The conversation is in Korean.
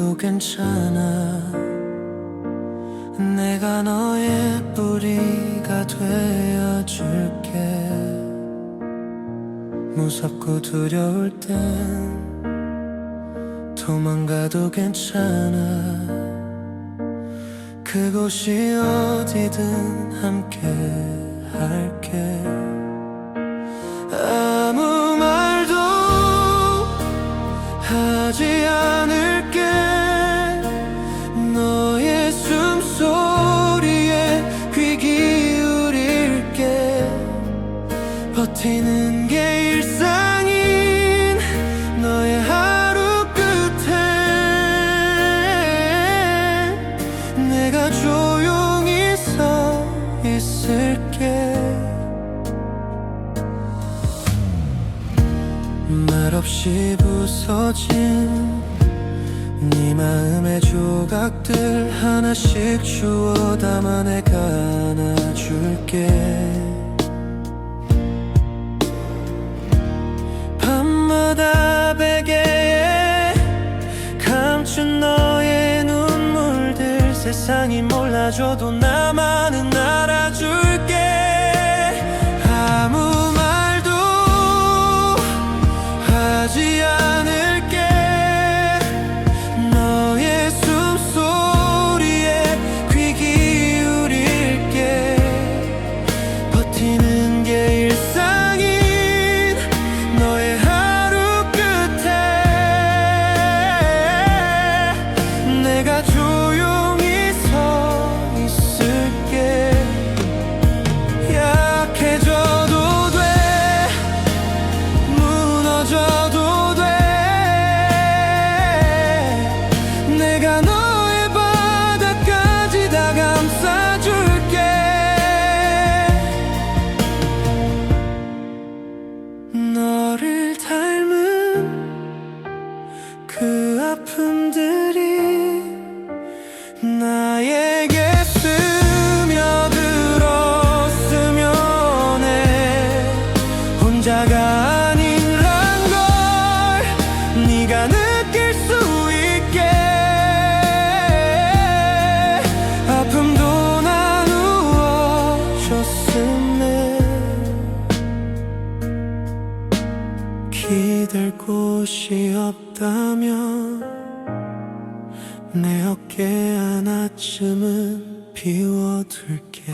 가도 괜찮아. 내가 너의 뿌리가 되어줄게. 무섭고 두려울 땐 도망가도 괜찮아. 그곳이 어디든 함께 할게. 아무 말도 하지 않을 버티는 게 일상인 너의 하루 끝에. 내가 조용히 서 있을게. 말없이 부서진 네 마음의 조각들 하나씩 주워 담아 내가 안아줄게 세상이 몰라줘도 나만은 알아줄게. 아무 말도 하지 않을게. 너의 숨소리에 귀 기울일게. 버티는 게 일상인 너의 하루 끝에. 내가 조 그 기댈 곳이 없다면 내 어깨 하나쯤은 비워둘게